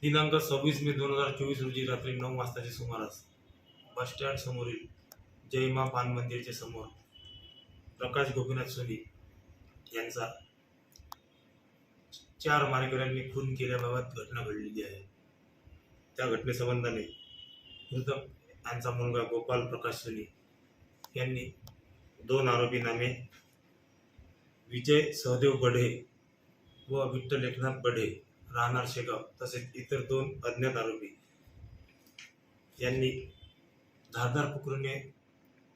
दिनांक सव्वीस मे दोन हजार चोवीस रोजी रात्री नऊ वाजताच्या सुमारास बसस्टँड समोरील जयमा पान मंदिरच्या समोर प्रकाश गोपीनाथ सोनी यांचा चार मारेकऱ्यांनी खून केल्याबाबत घटना घडलेली आहे. त्या घटनेसंबंधाने मृत यांचा मुलगा गोपाल प्रकाश सोनी यांनी दोन आरोपी नामे विजय सहदेव बढे व विठ्ठल एकनाथ बढे राहणार शेगाव तसेच इतर दोन अज्ञात आरोपी. यांनी धारदार पुकुरने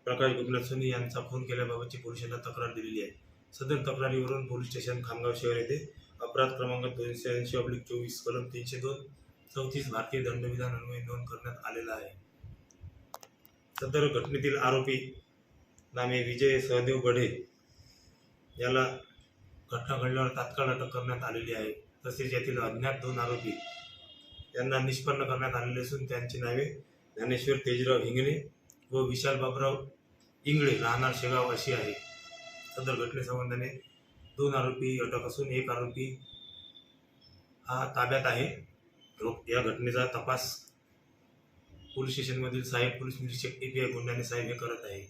प्रकाश गोपीनाथ सोनी यांचा फोन केल्याबाबतची पोलिसांना तक्रार दिलेली आहे. सदर तक्रारीवरून पोलीस स्टेशन खामगाव शहर येथे अपराध क्रमांक दोनशे ऐंशी ऑब्लिक चोवीस कलम तीनशे दोन चौतीस भारतीय दंडविधान अन्वये नोंद करण्यात आलेला आहे. सदर घटनेतील आरोपी नामे विजय सहदेव बढे याला घटना घडल्यावर तात्काळ अटक करण्यात आलेली आहे. तसेच यातील अज्ञात दोन आरोपी यांना निष्पन्न करण्यात आलेले असून त्यांची नावे ज्ञानेश्वर तेजराव हिंगणे व विशाल बाबराव इंगळे राहणार शेगाव अशी आहे. सदर घटनेसंबंधाने दोन आरोपी अटक असून एक आरोपी हा ताब्यात आहे. या घटनेचा तपास पोलीस स्टेशनमधील साहेब पोलीस निरीक्षक ए पी आय गुंडाने साहेब हे करत आहे.